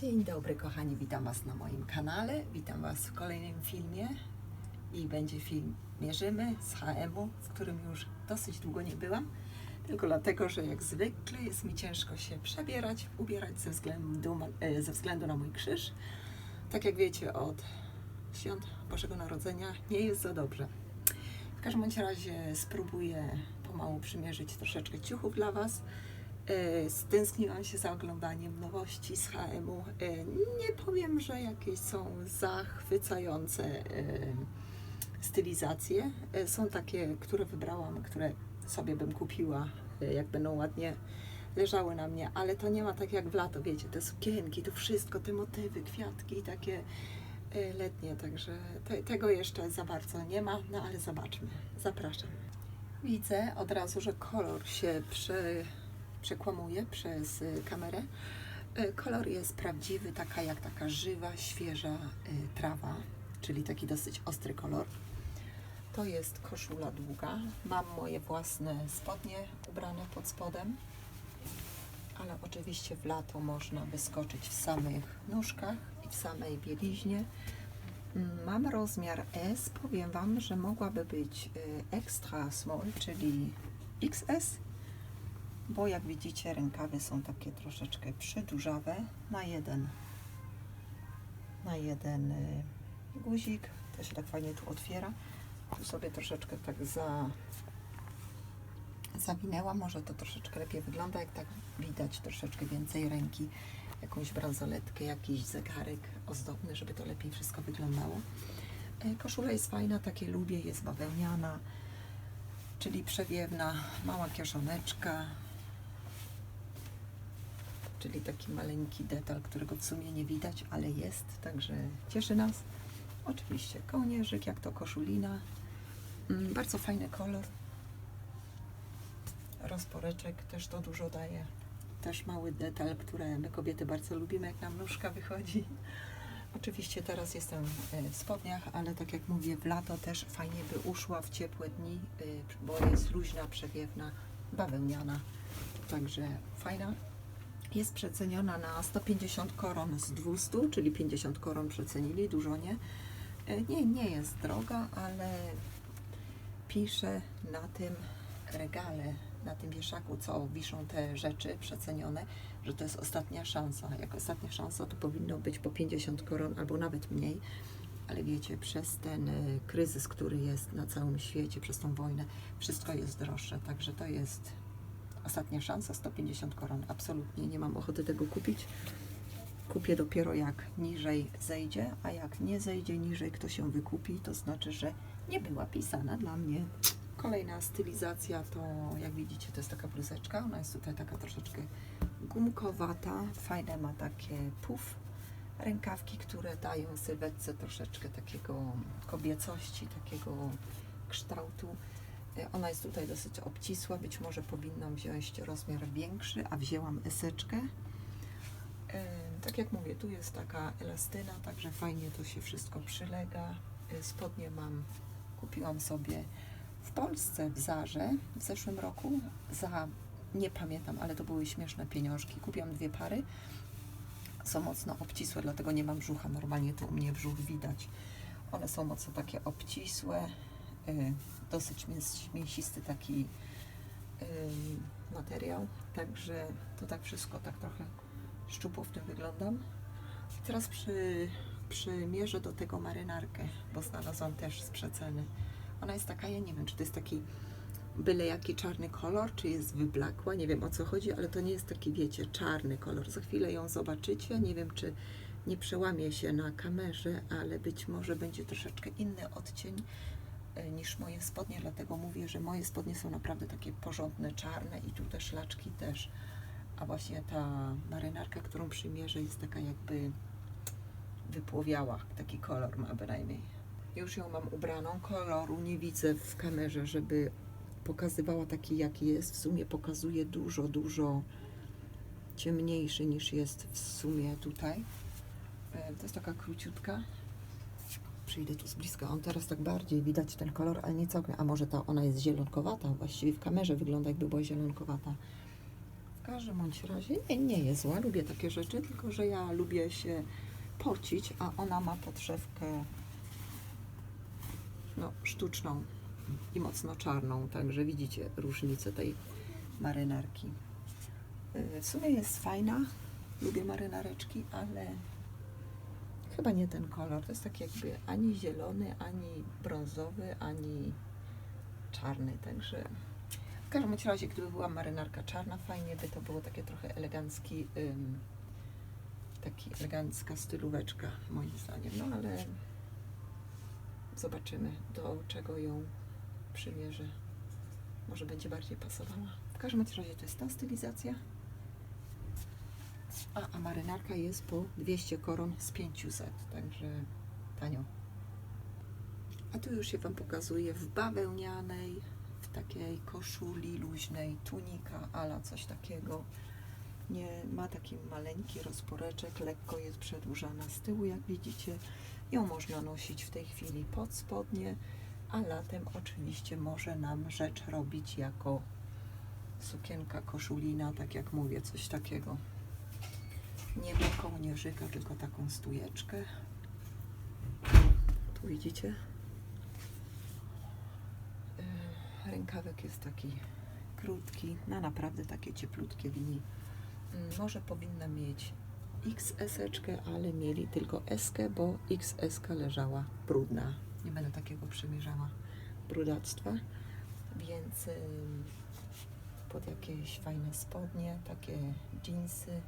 Dzień dobry kochani, witam Was na moim kanale, witam Was w kolejnym filmie i będzie film Mierzymy z HM-u, w którym już dosyć długo nie byłam, tylko dlatego, że jak zwykle jest mi ciężko się przebierać, ubierać ze względu, e, ze względu na mój krzyż. Tak jak wiecie, od świąt Bożego Narodzenia nie jest za dobrze. W każdym razie spróbuję pomału przymierzyć troszeczkę ciuchów dla Was. E, Stęskniłam się za oglądaniem nowości z HM-u. E, Nie powiem, że jakieś są zachwycające e, stylizacje. Są takie, które wybrałam, które sobie bym kupiła, jak będą ładnie leżały na mnie, ale to nie ma tak jak w lato, wiecie, te sukienki, to wszystko, te motywy, kwiatki takie letnie, także te, tego jeszcze za bardzo nie ma, no ale zobaczmy. Zapraszam. Widzę od razu, że kolor się prze, przekłamuje przez y, kamerę. Y, Kolor jest prawdziwy, taka jak taka żywa, świeża y, trawa, czyli taki dosyć ostry kolor. To jest koszula długa. Mam moje własne spodnie ubrane pod spodem, ale oczywiście w lato można wyskoczyć w samych nóżkach i w samej bieliźnie. Mam rozmiar S. Powiem Wam, że mogłaby być extra small, czyli XS, bo jak widzicie rękawy są takie troszeczkę przydłużawe na jeden na jeden y, guzik. To się tak fajnie tu otwiera. Tu sobie troszeczkę tak za zawinęłam. Może to troszeczkę lepiej wygląda, jak tak widać troszeczkę więcej ręki, jakąś bransoletkę, jakiś zegarek ozdobny, żeby to lepiej wszystko wyglądało. E, Koszula jest fajna, takie lubię, jest bawełniana, czyli przewiewna, mała kieszoneczka, czyli taki maleńki detal, którego w sumie nie widać, ale jest, także cieszy nas. Oczywiście kołnierzyk, jak to koszulina, Mm, bardzo fajny kolor. Rozporeczek też to dużo daje. Też mały detal, które my kobiety bardzo lubimy, jak nam nóżka wychodzi. Oczywiście teraz jestem e, w spodniach, ale tak jak mówię, w lato też fajnie by uszła w ciepłe dni, y, bo jest luźna, przewiewna, bawełniana. Także fajna. Jest przeceniona na 150 koron z 200, czyli 50 koron przecenili, dużo nie. E, Nie, nie jest droga, ale pisze na tym regale, na tym wieszaku, co wiszą te rzeczy przecenione, że to jest ostatnia szansa. Jak ostatnia szansa, to powinno być po 50 koron albo nawet mniej. Ale wiecie, przez ten y, kryzys, który jest na całym świecie, przez tą wojnę, wszystko jest droższe. Także to jest ostatnia szansa, 150 koron. Absolutnie nie mam ochoty tego kupić. Kupię dopiero jak niżej zejdzie, a jak nie zejdzie niżej, kto się wykupi, to znaczy, że nie była pisana dla mnie. Kolejna stylizacja to, jak widzicie, to jest taka bluzeczka. Ona jest tutaj taka troszeczkę gumkowata. Fajne ma takie puf rękawki, które dają sylwetce troszeczkę takiego kobiecości, takiego kształtu. E, Ona jest tutaj dosyć obcisła. Być może powinnam wziąć rozmiar większy, a wzięłam eseczkę. E, Tak jak mówię, tu jest taka elastyna, także fajnie to się wszystko przylega. E, Spodnie mam, kupiłam sobie w Polsce w Zarze w zeszłym roku za, nie pamiętam, ale to były śmieszne pieniążki. Kupiłam dwie pary. Są mocno obcisłe, dlatego nie mam brzucha. Normalnie tu u mnie brzuch widać. One są mocno takie obcisłe, y, dosyć mięs- mięsisty taki y, materiał. Także to tak wszystko tak trochę szczupło w tym wyglądam. I teraz przy, przymierzę do tego marynarkę, bo znalazłam też z przeceny. Ona jest taka, ja nie wiem, czy to jest taki byle jaki czarny kolor, czy jest wyblakła, nie wiem o co chodzi, ale to nie jest taki, wiecie, czarny kolor. Za chwilę ją zobaczycie, nie wiem, czy nie przełamie się na kamerze, ale być może będzie troszeczkę inny odcień e, niż moje spodnie, dlatego mówię, że moje spodnie są naprawdę takie porządne, czarne i tu te szlaczki też. A właśnie ta marynarka, którą przymierzę, jest taka jakby wypłowiała, taki kolor ma bynajmniej. Już ją mam ubraną, koloru nie widzę w kamerze, żeby pokazywała taki jaki jest. W sumie pokazuje dużo, dużo ciemniejszy niż jest w sumie tutaj. E, To jest taka króciutka. Przyjdę tu z bliska. On teraz tak bardziej widać ten kolor, ale nie całkiem. A może ta ona jest zielonkowata? Właściwie w kamerze wygląda jakby była zielonkowata. W każdym bądź razie nie, nie jest zła, lubię takie rzeczy, tylko że ja lubię się pocić, a ona ma podszewkę no, sztuczną i mocno czarną, także widzicie różnicę tej marynarki. Y, W sumie jest fajna, lubię marynareczki, ale chyba nie ten kolor. To jest tak jakby ani zielony, ani brązowy, ani czarny, także w każdym razie, gdyby była marynarka czarna, fajnie by to było takie trochę elegancki, ym, taki elegancka stylóweczka, moim zdaniem. No ale zobaczymy, do czego ją przymierzę. Może będzie bardziej pasowała. W każdym razie to jest ta stylizacja. A, a marynarka jest po 200 koron z 500, także tanio. A tu już się Wam pokazuje w bawełnianej, w takiej koszuli luźnej, tunika ala coś takiego. Nie ma taki maleńki rozporeczek, lekko jest przedłużana z tyłu, jak widzicie. Ją można nosić w tej chwili pod spodnie, a latem oczywiście może nam rzecz robić jako sukienka koszulina, tak jak mówię, coś takiego. Nie ma kołnierzyka, tylko taką stujeczkę. Tu widzicie? Yy, Rękawek jest taki krótki, na naprawdę takie cieplutkie dni. Mm, Może powinna mieć XS, ale mieli tylko S, bo XS leżała brudna. Nie będę takiego przymierzała brudactwa, więc pod jakieś fajne spodnie, takie jeansy,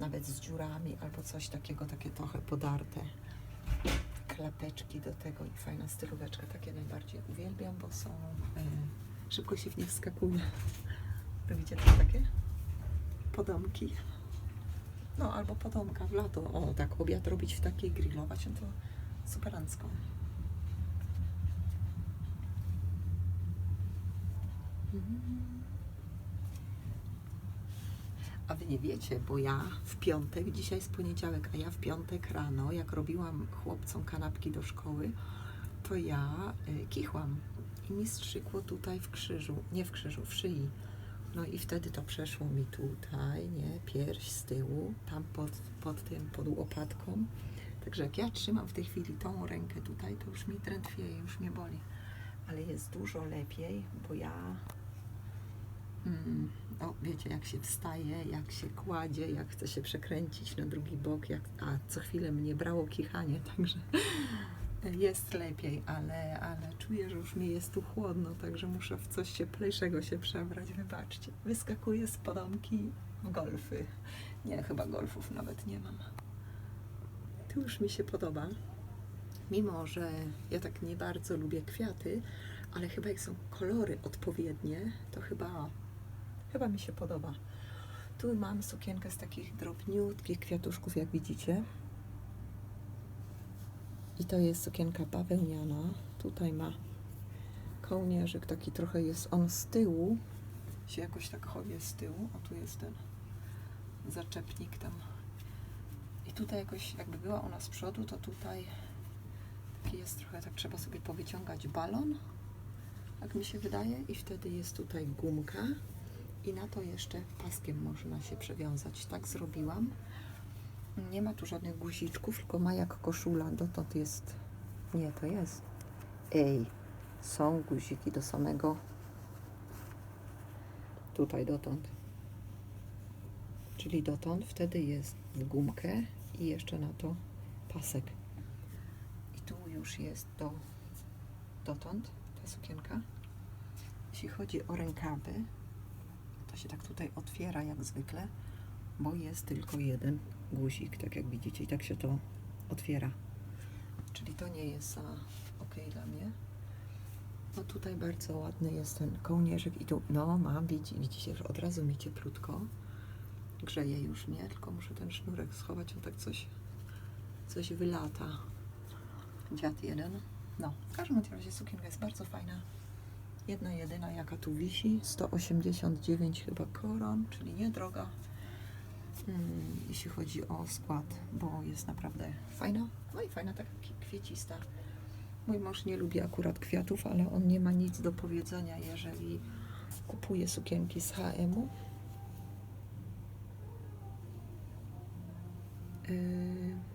nawet z dziurami albo coś takiego, takie trochę podarte. Klapeczki do tego i fajna stylóweczka, takie najbardziej uwielbiam, bo są, y, szybko się w nich skakuje. Lubicie też takie? Podomki. No, albo podomka w lato. O, tak, obiad robić w takiej, grillować, no to superancko. A wy nie wiecie, bo ja w piątek, dzisiaj jest poniedziałek, a ja w piątek rano, jak robiłam chłopcom kanapki do szkoły, to ja y, kichłam i mi strzykło tutaj w krzyżu, nie w krzyżu, w szyi. No i wtedy to przeszło mi tutaj, nie, pierś z tyłu, tam pod, pod tym, pod łopatką. Także jak ja trzymam w tej chwili tą rękę tutaj, to już mi drętwieje, już mnie boli. Ale jest dużo lepiej, bo ja Mm, no, wiecie, jak się wstaje, jak się kładzie, jak chce się przekręcić na drugi bok, jak, a co chwilę mnie brało kichanie, także jest lepiej, ale, ale czuję, że już mi jest tu chłodno, także muszę w coś cieplejszego się przebrać, wybaczcie. Wyskakuję z podomki w golfy. Nie, chyba golfów nawet nie mam. Tu już mi się podoba, mimo że ja tak nie bardzo lubię kwiaty, ale chyba jak są kolory odpowiednie, to chyba Chyba mi się podoba. Tu mam sukienkę z takich drobniutkich kwiatuszków, jak widzicie. I to jest sukienka bawełniana. Tutaj ma kołnierzyk, taki trochę jest on z tyłu. Się jakoś tak chowie z tyłu. O, tu jest ten zaczepnik tam. I tutaj jakoś, jakby była ona z przodu, to tutaj taki jest trochę, tak trzeba sobie powyciągać balon, jak mi się wydaje. I wtedy jest tutaj gumka i na to jeszcze paskiem można się przewiązać. Tak zrobiłam. Nie ma tu żadnych guziczków, tylko ma jak koszula. Dotąd jest. Nie, to jest. Ej, są guziki do samego. Tutaj dotąd. Czyli dotąd, wtedy jest gumkę i jeszcze na to pasek. I tu już jest do dotąd ta sukienka. Jeśli chodzi o rękawy, to się tak tutaj otwiera jak zwykle, bo jest tylko jeden guzik, tak jak widzicie, i tak się to otwiera. Czyli to nie jest ok dla mnie. No tutaj bardzo ładny jest ten kołnierzyk i tu, no mam, widzi, widzicie, że od razu mi cieplutko. Grzeje już mnie, tylko muszę ten sznurek schować, on tak coś, coś wylata. Dziad jeden. No, w każdym razie sukienka jest bardzo fajna. Jedna jedyna jaka tu wisi, 189 chyba koron, czyli niedroga. Hmm, jeśli chodzi o skład, bo jest naprawdę fajna. No i fajna, taka kwiecista. Mój mąż nie lubi akurat kwiatów, ale on nie ma nic do powiedzenia, jeżeli kupuje sukienki z HM-u. Yy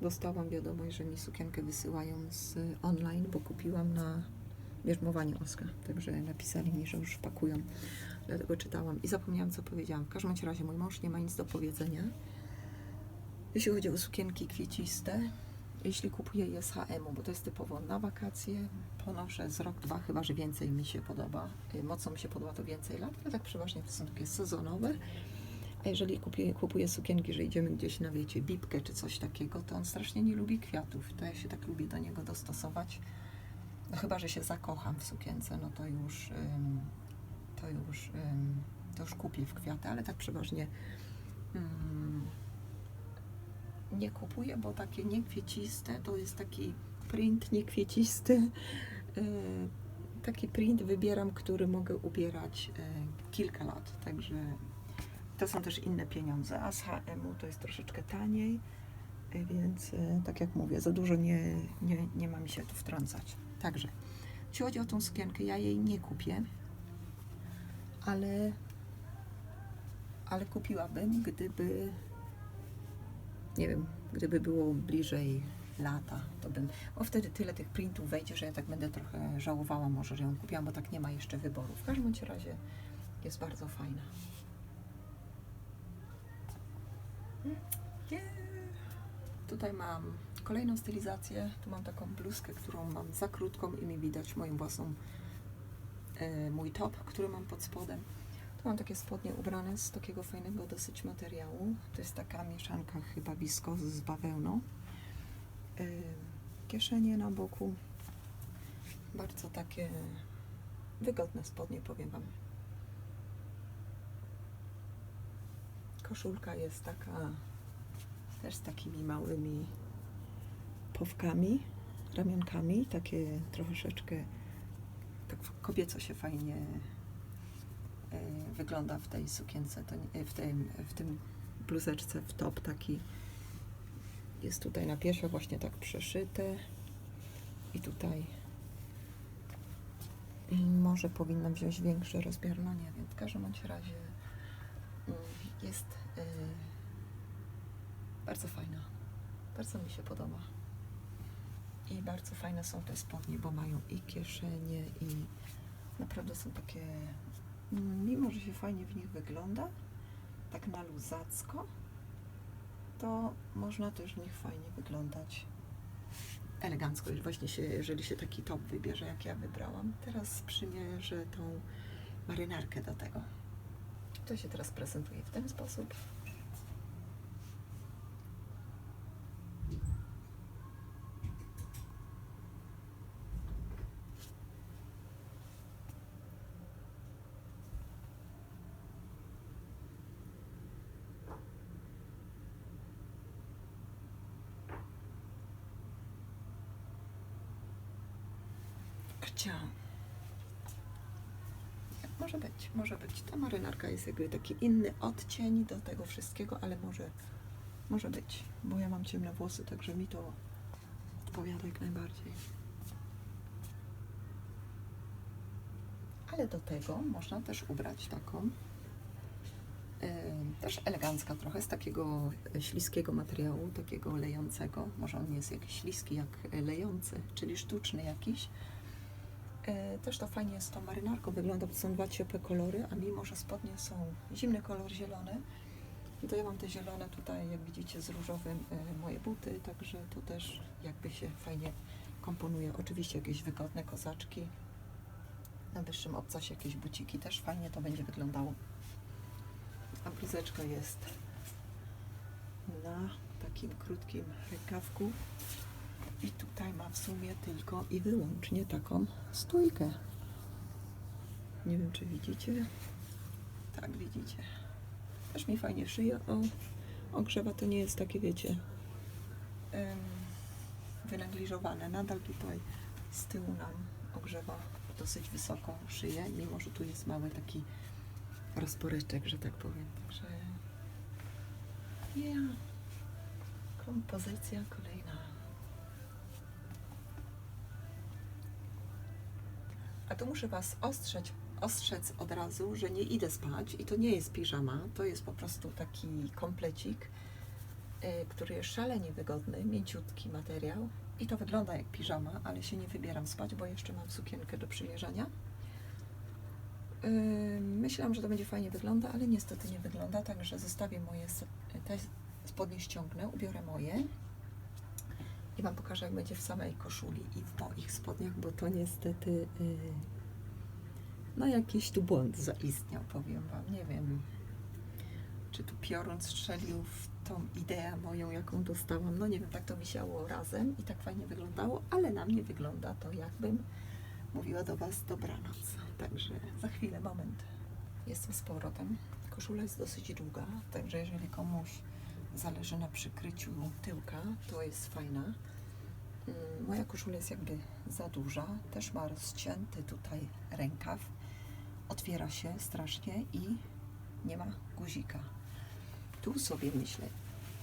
dostałam wiadomość, że mi sukienkę wysyłają z online, bo kupiłam na bierzmowanie Oska. Także napisali mi, że już pakują. Dlatego czytałam i zapomniałam, co powiedziałam. W każdym razie mój mąż nie ma nic do powiedzenia. Jeśli chodzi o sukienki kwieciste, jeśli kupuję je z H&M-u, bo to jest typowo na wakacje, ponoszę z rok, dwa, chyba że więcej mi się podoba. Y, Mocno mi się podoba to więcej lat, ale tak przeważnie to są takie sezonowe. A jeżeli kupuję, kupuję sukienki, że idziemy gdzieś na, wiecie, bibkę czy coś takiego, to on strasznie nie lubi kwiatów. To ja się tak lubię do niego dostosować. No chyba, że się zakocham w sukience, no to już, ym, to już, ym, to już kupię w kwiaty, ale tak przeważnie ym, nie kupuję, bo takie niekwieciste to jest taki print niekviecisty. Yy, taki print wybieram, który mogę ubierać yy, kilka lat, także to są też inne pieniądze, a z H&M-u to jest troszeczkę taniej, yy, więc yy, tak jak mówię, za dużo nie, nie, nie ma mi się tu wtrącać. Także, jeśli chodzi o tą sukienkę, ja jej nie kupię, ale, ale kupiłabym, gdyby, nie wiem, gdyby było bliżej lata, to bym, bo wtedy tyle tych printów wejdzie, że ja tak będę trochę żałowała może, że ją kupiłam, bo tak nie ma jeszcze wyboru. W każdym razie jest bardzo fajna. Tutaj mam kolejną stylizację. Tu mam taką bluzkę, którą mam za krótką i mi widać moją własną, e, mój top, który mam pod spodem. Tu mam takie spodnie ubrane z takiego fajnego dosyć materiału. To jest taka mieszanka chyba wiskos z bawełną. E, kieszenie na boku. Bardzo takie wygodne spodnie, powiem Wam. Koszulka jest taka też z takimi małymi powkami, ramionkami, takie troszeczkę tak kobieco się fajnie e, wygląda w tej sukience, nie- w, tym, w tym bluzeczce, w top taki. Jest tutaj na piersiach właśnie tak przeszyte i tutaj może powinnam wziąć większy rozmiar, no nie wiem, w każdym razie mm, jest y, bardzo fajna. Bardzo mi się podoba. I bardzo fajne są te spodnie, bo mają i kieszenie, i naprawdę są takie. mm, Mimo, że się fajnie w nich wygląda, tak na luzacko, to można też w nich fajnie wyglądać elegancko. Właśnie się, jeżeli się taki top wybierze, jak ja wybrałam, teraz przymierzę tą marynarkę do tego. To się teraz prezentuje w ten sposób. Gdzie? Może być, może być. Ta marynarka jest jakby taki inny odcień do tego wszystkiego, ale może, może być. Bo ja mam ciemne włosy, także mi to odpowiada jak najbardziej. Ale do tego można też ubrać taką e, też elegancka trochę, z takiego śliskiego materiału, takiego lejącego. Może on nie jest jakiś śliski jak lejący, czyli sztuczny jakiś. E, Też to fajnie z tą marynarką wygląda, bo są dwa ciepłe kolory, a mimo, że spodnie są zimny kolor zielony, to ja mam te zielone tutaj, jak widzicie, z różowym e, moje buty, także to też jakby się fajnie komponuje. Oczywiście jakieś wygodne kozaczki, na wyższym obcasie jakieś buciki, też fajnie to będzie wyglądało. A bluzeczka jest na takim krótkim rękawku. W sumie tylko i wyłącznie taką stójkę. Nie wiem, czy widzicie. Tak, widzicie. Też mi fajnie szyja o, ogrzewa. To nie jest takie, wiecie, wynegliżowane. Nadal tutaj z tyłu nam ogrzewa dosyć wysoko szyję, mimo że tu jest mały taki rozporyczek, że tak powiem. Także ja. Kompozycja kolejna. A tu muszę Was ostrzec, ostrzec od razu, że nie idę spać i to nie jest piżama, to jest po prostu taki komplecik, y, który jest szalenie wygodny, mięciutki materiał i to wygląda jak piżama, ale się nie wybieram spać, bo jeszcze mam sukienkę do przymierzania. Yy, Myślałam, że to będzie fajnie wygląda, ale niestety nie wygląda, także zostawię moje, te spodnie ściągnę, ubiorę moje i Wam pokażę, jak będzie w samej koszuli i w moich spodniach, bo to niestety yy, no jakiś tu błąd zaistniał, powiem Wam, nie wiem, czy tu piorun strzelił w tą ideę moją, jaką dostałam, no nie wiem, tak to wisiało razem i tak fajnie wyglądało, ale na mnie wygląda to jakbym mówiła do Was dobranoc. Także za chwilę, moment. Jestem z powrotem. Koszula jest dosyć długa, także jeżeli komuś zależy na przykryciu tyłka, to jest fajna. Mm, Moja koszula jest jakby za duża, też ma rozcięty tutaj rękaw. Otwiera się strasznie i nie ma guzika. Tu sobie myślę,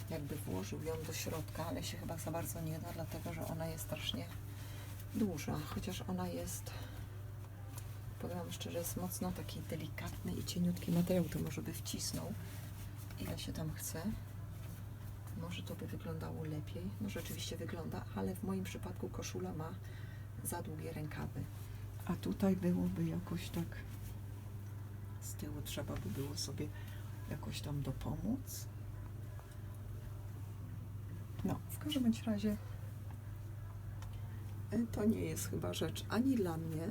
jakby włożył ją do środka, ale się chyba za bardzo nie da, dlatego że ona jest strasznie duża, chociaż ona jest, powiem szczerze, jest mocno taki delikatny i cieniutki materiał, to może by wcisnął, ile się tam chce. Może to by wyglądało lepiej. No rzeczywiście wygląda, ale w moim przypadku koszula ma za długie rękawy. A tutaj byłoby jakoś tak z tyłu trzeba by było sobie jakoś tam dopomóc. No, w każdym bądź razie y, to nie jest chyba rzecz ani dla mnie,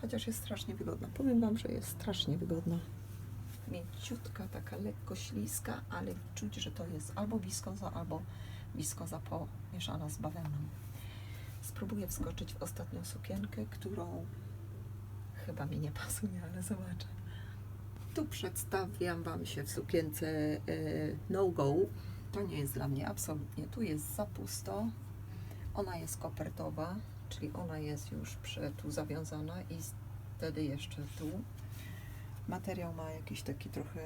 chociaż jest strasznie wygodna. Powiem Wam, że jest strasznie wygodna. Mięciutka, taka lekko śliska, ale czuć, że to jest albo wiskoza, albo wiskoza pomieszana z bawełną. Spróbuję wskoczyć w ostatnią sukienkę, którą chyba mi nie pasuje, ale zobaczę. Tu przedstawiam Wam się w sukience e, No Go. To nie jest dla mnie absolutnie. Tu jest za pusto. Ona jest kopertowa, czyli ona jest już tu zawiązana i wtedy jeszcze tu. Materiał ma jakiś taki trochę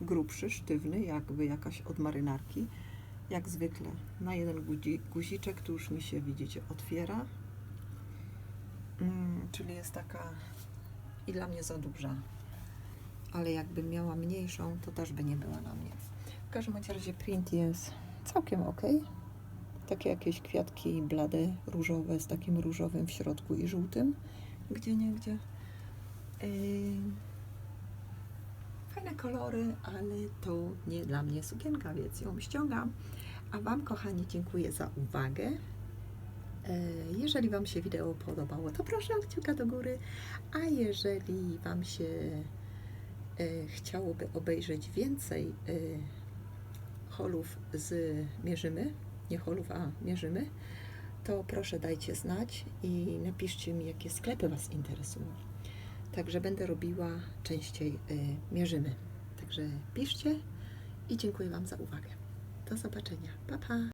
grubszy, sztywny, jakby jakaś od marynarki. Jak zwykle na jeden guzi, guziczek, tu już mi się, widzicie, otwiera. Mm, czyli jest taka i dla mnie za duża. Ale jakbym miała mniejszą, to też by nie była na mnie. W każdym razie print jest całkiem ok. Takie jakieś kwiatki blade, różowe, z takim różowym w środku i żółtym. Gdzie nie, gdzie. Fajne kolory, ale to nie dla mnie sukienka, więc ją ściągam. A Wam, kochani, dziękuję za uwagę. E, Jeżeli Wam się wideo podobało, to proszę o kciuka do góry. A jeżeli Wam się e, chciałoby obejrzeć więcej e, holów z Mierzymy, nie holów, a Mierzymy, to proszę dajcie znać i napiszcie mi, jakie sklepy Was interesują. Także będę robiła częściej e, Mierzymy. Także piszcie i dziękuję Wam za uwagę. Do zobaczenia. Pa, pa!